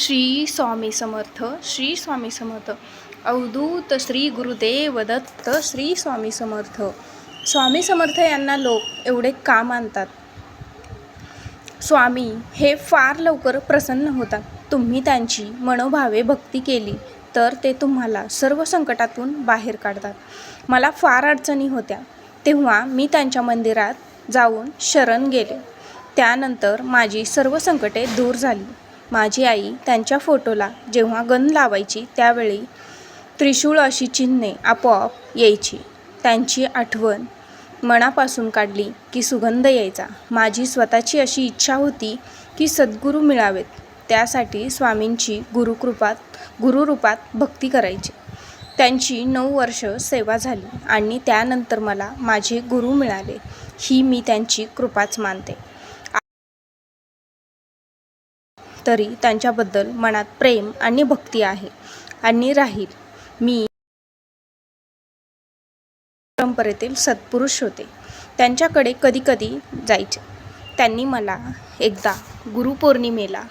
श्री स्वामी समर्थ श्री स्वामी समर्थ. अवधूत श्री गुरुदेव दत्त श्री स्वामी समर्थ. स्वामी समर्थ यांना लोक एवढे का मानतात? स्वामी हे फार लवकर प्रसन्न होतात. तुम्ही त्यांची मनोभावे भक्ती केली तर ते तुम्हाला सर्व संकटातून बाहेर काढतात. मला फार अडचणी होत्या. तेव्हा मी त्यांच्या मंदिरात जाऊन शरण गेले. त्यानंतर माझी सर्व संकटे दूर झाली. माझी आई त्यांच्या फोटोला जेव्हा गण लावायची त्यावेळी त्रिशूळ अशी चिन्हे आपोआप यायची. त्यांची आठवण मनापासून काढली की सुगंध यायचा. माझी स्वतःची अशी इच्छा होती की सद्गुरू मिळावेत. त्यासाठी स्वामींची गुरुकृपात गुरुरूपात भक्ती करायची. त्यांची नऊ वर्ष सेवा झाली आणि त्यानंतर मला माझे गुरु मिळाले. ही मी त्यांची कृपाच मानते. तरी त्यांच्याबद्दल मनात प्रेम आणि भक्ती आहे. आणि राहील. मी परंपरेतील सत्पुरुष होते. त्यांच्याकडे कधीकधी जायचे. त्यांनी मला एकदा गुरुपौर्णिमेला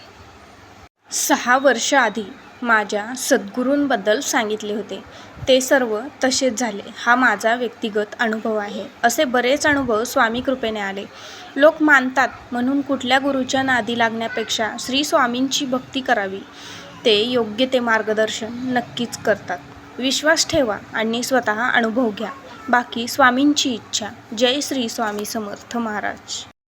सहा वर्ष आधी माझ्या सद्गुरूंबद्दल सांगितले होते. ते सर्व तसेच झाले. हा माझा व्यक्तिगत अनुभव आहे. असे बरेच अनुभव स्वामी कृपेने आले. लोक मानतात म्हणून कुठल्या गुरुच्या नादी लागण्यापेक्षा श्री स्वामींची भक्ती करावी. ते योग्य ते मार्गदर्शन नक्कीच करतात. विश्वास ठेवा आणि स्वतः अनुभव घ्या. बाकी स्वामींची इच्छा. जय श्री स्वामी समर्थ महाराज.